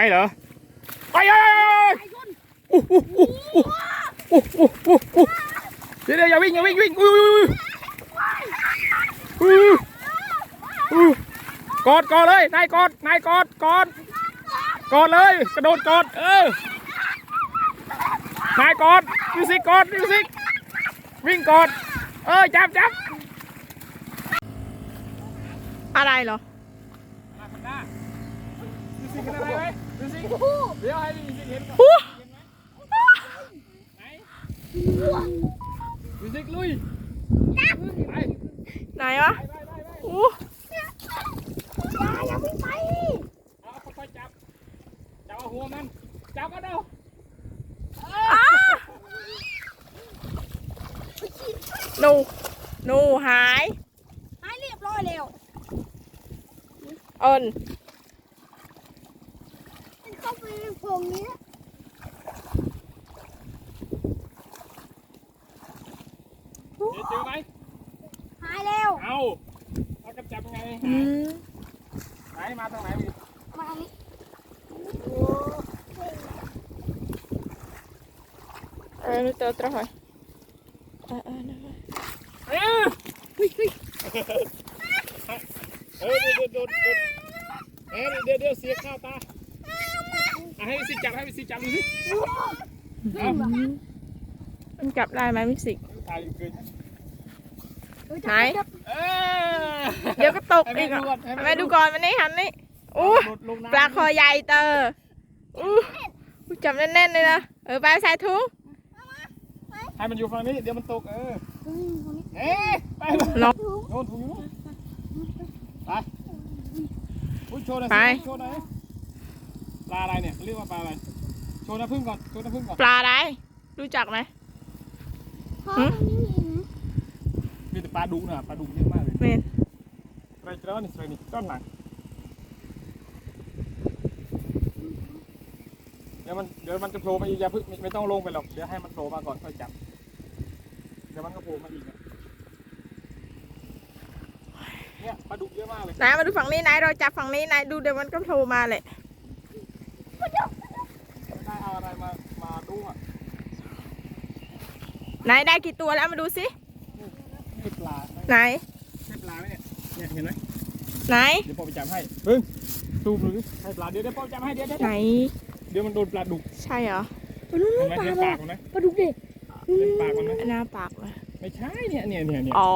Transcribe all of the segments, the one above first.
ช่เหรอไปไปไปอู้หูอู้หูอู้หูอู้หูเดี๋ยวเดี๋ยวอย่าวิ่งอย่าวิ่งวิ่งอุ้ยอุ้ยอุ้ยกอดกอดเลยนายกอดนายกอดกอดกอดเลยกระโดดกอดเออนายกอดมิวสิกกอดมิวสิกวิ่งกอดเออจับจับอะไรเหรอ เดี๋ยวให้มิวสิเห็นก่อนอู้ไหนมิวสิกลุยไปไหนวะไปไปไปอู้อย่าวิ่งไปเอาค่อยๆจับ จับหัวมัน จับเอาเดาหนูหนูหาย หายเรียบร้อยแล้วเอิน มันเข้าไปใน โพรงนี้เดี๋ยวเจอไหมหายแล้วเอาเอากระจับยังไงอืมไหนมาทางไหนมีมาอันนี้เออนูเตอตรอยเออเออนะเออเออเดี๋ยวเดี๋ยวเดี๋ยวเออเดี๋ยวเดี๋ยวเสียข้าวตา อะให้สิจับให้สิจับดูสิเอามันจับได้ไหมมิวสิกถ่ายอยู่เกินไหนเออเดี๋ยวก็ตกให้อีกแม่อะดูก่อนให้แม่แม่ดูก่อนมันนี่หันนี่อู้หลุดลงน้ำปลาคอใหญ่เตออู้อู้จับแน่นๆเลยนะเออไปใส่ถุงให้มันอยู่ฝั่งนี้เดี๋ยวมันตกเอออืมตรงนี้เอ๊ะไปเลยลองโยนถุงอยู่ไปอุ้ยโชว์หน่อยไปสิโชว์หน่อย ปลาอะไรเนี่ยเรียกว่าปลาอะไร โชว์น้ำผึ้งก่อน โชว์น้ำผึ้งก่อน ปลาอะไร รู้จักไหม พ่อตรงนี้มีนะมีแต่ปลาดุกนะปลาดุกเยอะมากเลยเมนไรเจ้านี่ไรนี่ต้นหลังเดี๋ยวมันเดี๋ยวมันจะโผล่มาอีกอย่าเพึ่งไม่ไม่ต้องลงไปหรอก เดี๋ยวให้มันโผล่มาก่อนค่อยจับ เดี๋ยวมันก็โผล่มาอีกอะเนี่ยปลาดุกเยอะมากเลยไหนมาดูฝั่งนี้ไหนเราจับฝั่งนี้ไหนดูเดี๋ยวมันก็โผล่มาเลย ได้เอาอะไรมา มาดูอะไหนได้กี่ตัวแล้วมาดูสินี่ปลาไหนใช่ปลาไหมเนี่ยเนี่ยเห็นไหมไหนเดี๋ยวพ่อไปจับให้เพิ่งซูมดูดิให้ปลาเดี๋ยวเดี๋ยวพ่อจับให้เดี๋ยวเดี๋ยวไหน เดี๋ยวมันโดนปลาดุกใช่เหรอปลาดุกเห็นไหมปลาเห็นอะไรปากมันไหมปลาดุกเด็กเห็นปากมันไหมหน้าปากเลยไม่ใช่เนี่ยเนี่ยเนี่ยเนี่ยอ๋อ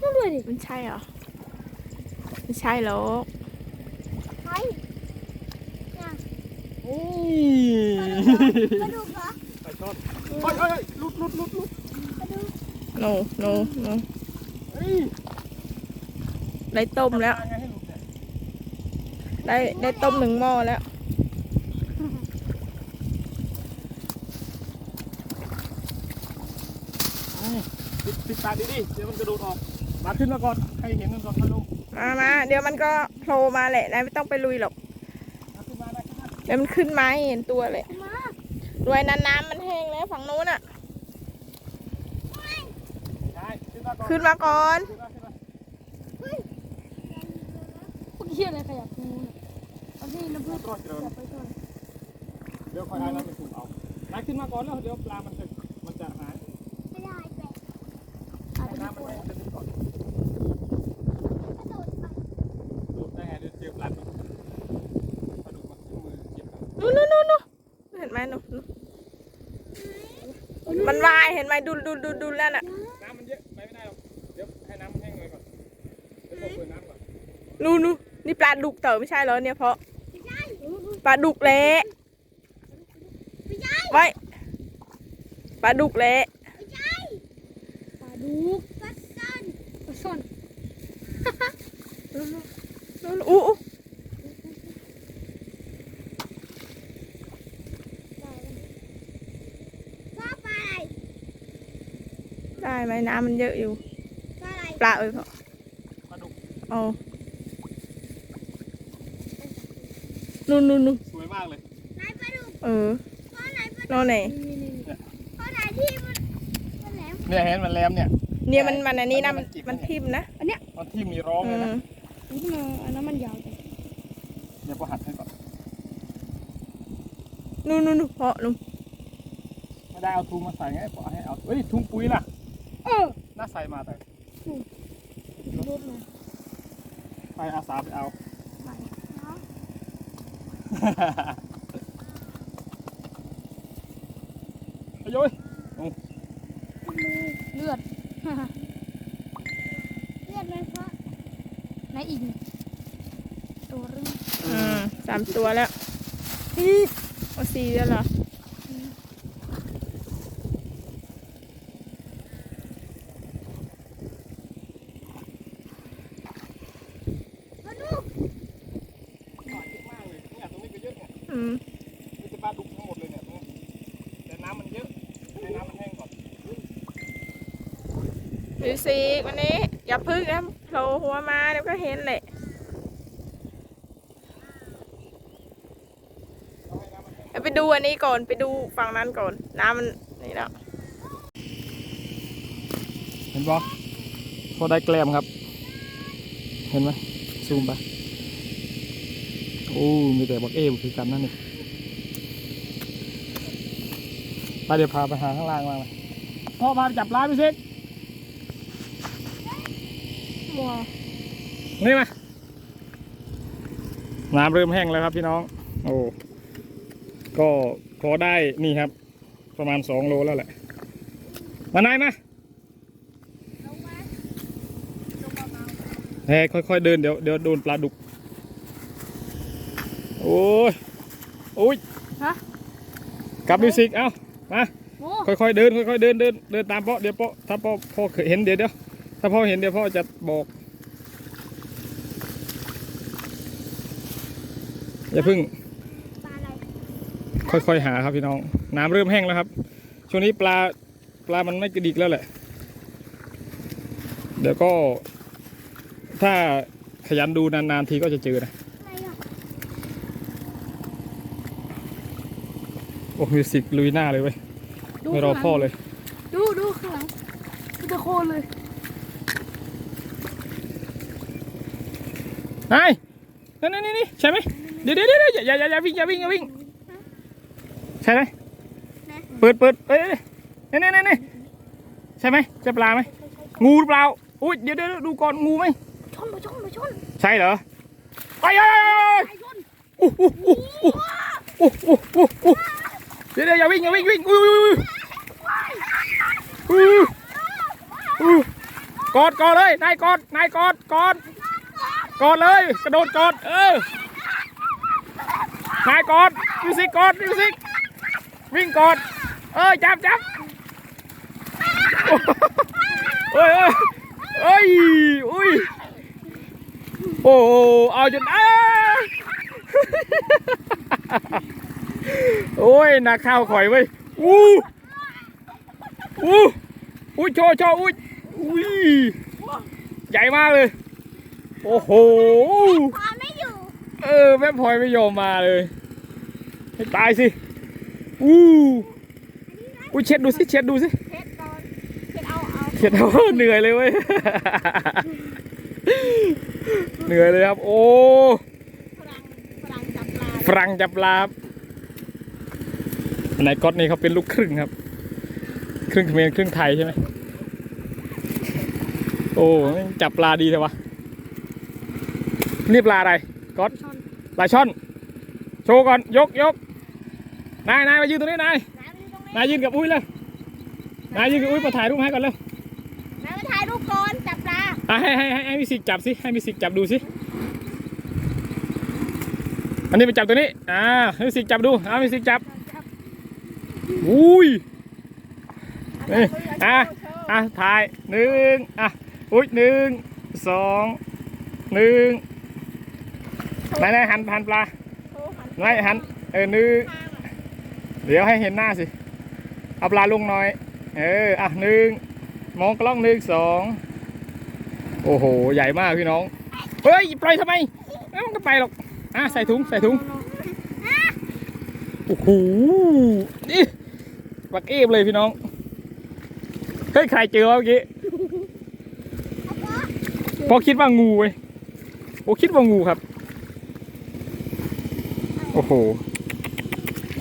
นั่นด้วยดิมันใช่เหรอไม่ใช่หรอก ใช่ นี่ ปลาดุกเหรอปลาช่อนเฮ้ยเฮ้ยเฮ้ยลุดลุดลุดลุดปลาดุกโนโนโนเฮ้ยได้ต้มแล้ว ทำไงให้หลุดเนี่ยได้ได้ต้มหนึ่งหม้อแล้ว ปิดปิดปากดีดิเดี๋ยวมันกระโดดออกมาขึ้นมาก่อนให้เห็นมันก่อนค่อยลงมามาเดี๋ยวมันก็โผล่มาแหละนายไม่ต้องไปลุยหรอก มาได้วมันขึ้นมาเห็นตัวเลยมาด้วยนั้นน้ำมันแห้งแล้วฝั่งนู้นอะ ขึ้นมาก่อนพวกเหี้ยอะไรขยับงูเนี่ยเอาที่น้ำผึ้งก็เดินจับไปก่อนเดี๋ยวคอยเอาน้ำไปสูบเอานายขึ้นมาก่อนแล้วเดี๋ยวปลามันจะมันจะหายไม่ได้แปะอาจให้จะน้ำมันปวด ให้มันจะก่อน กระโดดไป หลุดได้ไงเดี๋ยวเจอปลาดุกปลาดุกมันขึ้นมือเจ็บปาก นู้นนู้นนู้นนู้นเห็นไหมนู้นนู้นมันว่าย เห็นไหมดูดูดูดูแล้วน่ะน้ำมันเยอะไปไม่ได้หรอกเดี๋ยวให้น้ำมันแห้งเลยก่อนเดี๋ยวผมเปิดน้ำก่อนนู้นนู้นนี่ปลาดุกเต๋อไม่ใช่เหรอเนี่ยเพราะไม่ใช่ปลาดุกเละไม่ใช่ไว้ปลาดุกเละ ไม่ใช่ปลาดุกปลาซ่อนปลาซ่อน นู้นอู้อู้ ปลาปลาอะไร ได้ไหมน้ำมันเยอะอยู่ปลาอะไรปลาเอ้ยเพราะปลาดุกเอานู่นนู่นนู่นสวยมากเลยไหนปลาดุกเออปลาไหนปลาดุกโน่นไหนปลาไหนที่มันมันแหลมเนี่ยเห็นมันแหลมเนี่ยเนี่ยมันมันอันนี้นะมันมันจิกมันทิ่มนะตอนที่มีร้องอืเลยนะมอุ้ยมันอันนั้นมันยาวจังเดี๋ยวพอหัดให้ก่อนนู่นนู่นนู่นเพาะนู่นไม่ได้เอาถุงมาใส่ไงปล่อยให้เอาเฮ้ยถุงปุ๋ยล่ะเออ น่าใส่มาแต่รถเลยไปอาสาไปเอาไปเนาะไอ้ย้อยมือเลือด เลือดเลยเพราะไหนอีกเนี่ยตัวเรื่องอืมสามตัวแล้วเอาสี่แล้วเหรอ มาดู ปลาเยอะมากเลยเนี่ยตรงนี้ก็เยอะเนี่ย อืม นี่จะปลาดุกทั้งหมดเลยเนี่ยตรงนี้แต่น้ำมันเยอะให้น้ำมันแห้งก่อน ดูสิวันนี้ อย่าพึ่งนะโผล่หัวมาเดี๋ยวก็เห็นแหละไปดูอันนี้ก่อนไปดูฝั่งนั้นก่อน น้ำมันนี่แล้วเห็นปะพอได้แกลมครับ เห็นไหมซูมไปโอ้ มีแต่บักเอวคือกันนั่นนี่ไปเดี๋ยวพาไปหาข้างล่างมาเลยพ่อพาไปจับปลาพี่ซิก มัวนี่มาน้ำเริ่มแห้งแล้วครับพี่น้อง โอ้ก็พอได้นี่ครับ ประมาณสองโลแล้วแหละ มานายมาเฮ้ยค่อยๆเดินเดี๋ยวเดี๋ยวโดนปลาดุก โอ้ยโอ้ยฮะกลับมิวสิกเอ้ามาโอ้ค่อยๆเดินค่อยๆเดินเดินเดินตามพ่อเดี๋ยวพ่อถ้าพ่อพ่อเคยเห็นเดี๋ยวเดี๋ยว ถ้าพ่อเห็นเดี๋ยวพ่อจะบอกอย่าเพึ่งปลาอะไรค่อยๆหาครับพี่น้อง น้ำเริ่มแห้งแล้วครับ ช่วงนี้ปลาปลามันไม่กระดิกแล้วแหละ เดี๋ยวก็ ถ้าขยันดูนานๆทีก็จะเจอนะอะไรอะโอ้มิวสิกลุยหน้าเลยเว้ยดูไม่รอข้างหลังพ่อเลย ดูดูข้างหลังคือตะโคนเลย นายนั่นนี่นี่ใช่ไหมเดี๋ยวเดี๋ยวเดี๋ยวอย่าอย่าอย่าอย่าวิ่งอย่าวิ่งอย่าวิ่งใช่ไหมนะเปิดเปิดเอ้ยนี่นี่นี่นี่ใช่ไหมใช่ปลาไหมงูหรือเปล่าอุ้ยเดี๋ยวเดี๋ยวดูก่อนงูไหมชนมาชนมาชนใช่เหรอไปไปไปไปไอ้ชนอู้อู้อู้อู้อู้อู้อู้เดี๋ยวเดี๋ยวอย่าวิ่งอย่าวิ่งวิ่งอุ้ยอุ้ยอุ้ยอุ้ยกอดกอดเลยนายกอดนายกอดกอด กอดเลย กระโดดกอด เออนายกอดมิวสิกกอดมิวสิกวิ่งกอด เออจับจับเอ้ยเอ้ยอ้ยอุ้ยโอ้เอาจนอ้าโอ้ยนักข้าวข่อยเว้ยอู้อู้อุ้ยโชว์โชว์อุ้ยอุ้ยใหญ่มากเลย โอ้โหปลาไม่อยู่เออแม่พลอยไม่ยอมมาเลย ให้ตายสิ อู้อุ้ยเช็ดดูสิ เช็ดดูสิเพชรก่อนเพชรเอาเอาเช็ดเอาเหนื่อยเลยเว้ย เหนื่อยเลยครับ โอ้ฝรั่งฝรั่งจับปลาฝรั่งจับปลาครับอันไหนก๊อตนี่เขาเป็นลูกครึ่งครับ ครึ่งเขมรครึ่งไทยใช่ไหม โอ้จับปลาดีเลยวะ นี่ปลาอะไรก๊อตชนปลาช่อน โชว์ก่อน ยกยกนายนายมายืนตรงนี้นายน้ำอยู่ตรงนี้นายยืนกับอุ้ยเลยนายยืนกับอุ้ยมาถ่ายรูปให้ก่อนเร็วน้ำมาถ่ายรูปก่อนจับปลาอะให้ให้ให้ให้มิสิกจับสิให้มิสิกจับดูสิอันนี้ไปจับตัวนี้อ่าให้มิสิกจับดูอ่ามิสิกจับจับอุ้ยนี่จับมือะโชว์โชว์อะถ่ายหนึ่งอะอุ้ยหนึ่งสองหนึ่ง ไหนไหนหันหันปลาโชว์หันไหนหันเออหนึ่งข้างอะเดี๋ยวให้เห็นหน้าสิ เอาปลาลงหน่อย เออ อะหนึ่งมองกล้องหนึ่งสองโอ้โห ใหญ่มากพี่น้อง เฮ้ย ปล่อยทำไมเอ้ามันก็ไปหรอก อะ ใส่ถุง ใส่ถุง โอ้โหนี่ปักเอฟเลยพี่น้อง เฮ้ย ใครเจอวะเมื่อกี้พอคิดว่างูเว้ยโอ้คิดว่างูครับ โอ้โห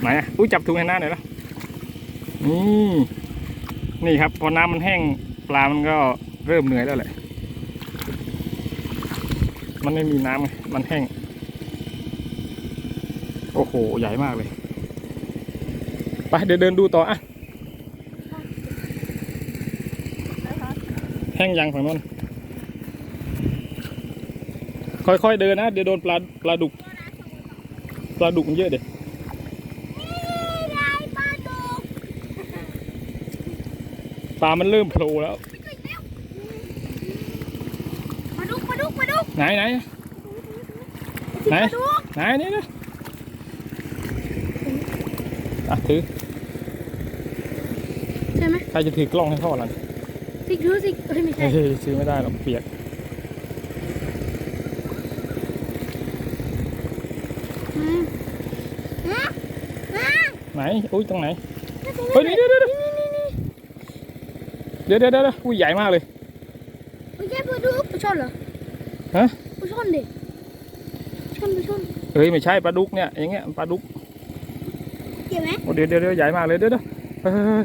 ไหนอะอุ้ยจับถุงให้หน้าหน่อยละนี่นี่ครับ พอน้ำมันแห้งปลามันก็เริ่มเหนื่อยแล้วแหละ มันไม่มีน้ำไงมันแห้ง โอ้โห ใหญ่มากเลย ไปเดินเดินดูต่ออะ แห้งยังฝั่งนู้นค่อยๆเดินนะ เดี๋ยวโดนปลาปลาดุก ปลาดุกมันเยอะเด็ได้ปลาดุกปลามันเริ่มโผล่แล้ว ปลาดุกปลาดุกปลาดุกไหนไหนไหนปลาดุกไหนนี่นะอะถือใช่ไหมใครจะถือกล้องให้พ่อล่ะสิดูสิเอ้ยไม่ใช่เฮ้ยซื้อไม่ได้หรอกเปียก อืมอะอะ ไหนอุ้ยตรงไหนเฮ้ยเดี๋ยวเดี๋ยวเดี๋ยวนี่นี่นี่เดี๋ยวเดี๋ยวเดี๋ยวอุ้ยใหญ่มากเลยไม่ใช่ปลาดุกปลาช่อนเหรอฮะปลาช่อนดิช่อนปลาช่อนเฮ้ยไม่ใช่ปลาดุกเนี่ยอย่างเงี้ยปลาดุกเกี่ยวไหมโอ้เดี๋ยวเดี๋ยวเดี๋ยวใหญ่มากเลยเดี๋ยวเดี๋ยวเฮ้ยเฮ้ยเฮ้ย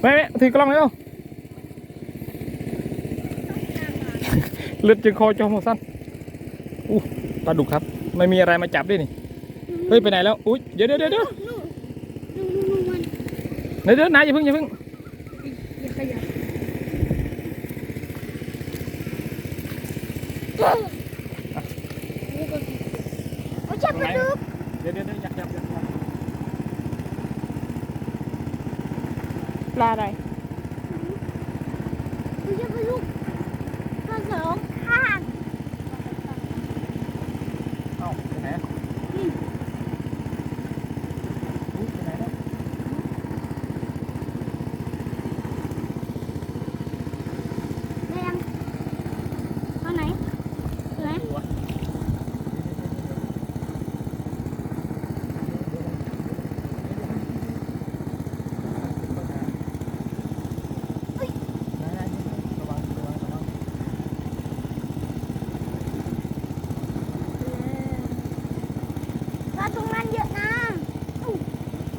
แม่แม่ถือกล้องแล้วเลือดจึงคอจอมสั้นอู้ปลาดุกครับ ไม่มีอะไรมาจับด้วยนี่ เฮ้ยไปไหนแล้วอุ้ยเดี๋ยวเดี๋ยวเดี๋ยวเดี๋ยวนู่นนู่นนู่นมันเดี๋ยวเดี๋ยวนายอย่าเพิ่งอย่าเพิ่งอย่าขยับไม่ใช่ปลาดุกเดี๋ยวเดี๋ยวเดี๋ยวยับยับยับยับปลาอะไร ไม่ใช่ปลาดุกปลาสองข้าง เอ้าไปไหนอะอุ๊ยไปไหนนะ แดงเอาไหนเอาไหน ดูวะ ปลา ตรงนั้นเยอะนะ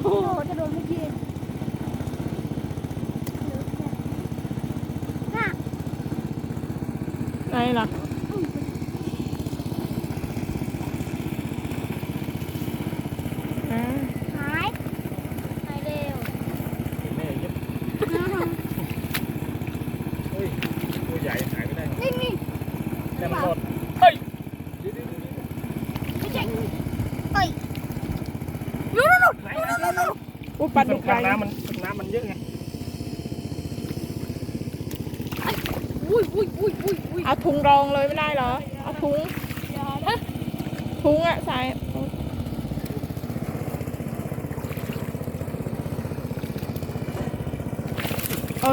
โอ้โหจะโดนไม่กิน่ะไหนล่ะอ่า หายหายเร็ว แม่เย็บเฮ้ยตัวใหญ่หายไปได้ไง นี่นี่ แต่มันรอดเฮ้ยเดี๋ยวเดี๋ยวเดี๋ยวเดี๋ยว ไม่ใช่เอ้ยนู่นนู่นนู่น ไหนไหนไหน อู้ปลาดุกสำคัญไรน้ำมันน้ำมันเยอะไงอุ้ยอุ้ยอุ้ยอุ้ยอุ้ยเอาถุงรองเลยไม่ได้เหรอ เอาถุงถุงอะใส่เอา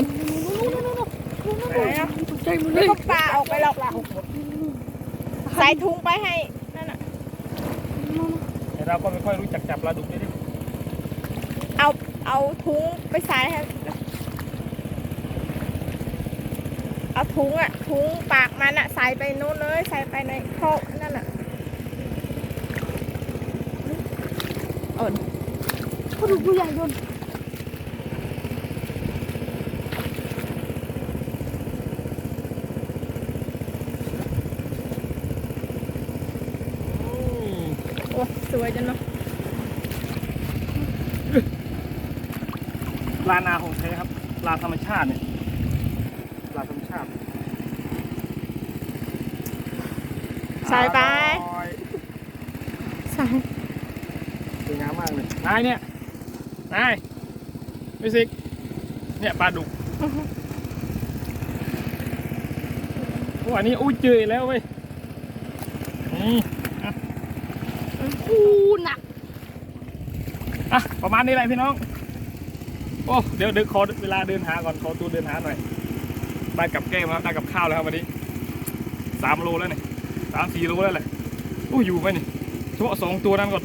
ไหนอะตกใจหมดเลไม่ยก็ปลาออกไปหรอกใส่ถุงไปให้นั่นน่ะแต่เราก็ไม่ค่อยรู้จักจับปลาดุกนี่ดิ เอาเอาถุงไปใส่ให้เอาถุงอะถุงปากมันอะใส่ไปนู้นเลยใส่ไปในครกนั่นน่ะเอ่นกระดูกตัวใหญ่โดนโอ้สวยจังเนาะ ปลานาของแท้ครับปลาธรรมชาติเนี่ยปลาธรรมชาติใส่ไปอร่อยใส่สวยงามมากเลยนายเนี่ยนายมิวสิกเนี่ยปลาดุกโอ้อันนี้อุ้ยเจอแล้วเว้ยนี่อู้หนัก อะประมาณนี้แหละพี่น้อง โอ้เดี๋ยวเดี๋ยวขอเวลาเดินหาก่อนขอตัวเดินหาหน่อยได้กับแก้มแล้วได้กับข้าวแล้วครับวันนี้สามโลแล้วเนี่ยสามสี่โลแล้วแหละอู้อยู่ไหมนี่เฉพาะสองตัวนั้นก่อน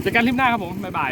เจอกันคลิปหน้าครับผมบ๊ายบาย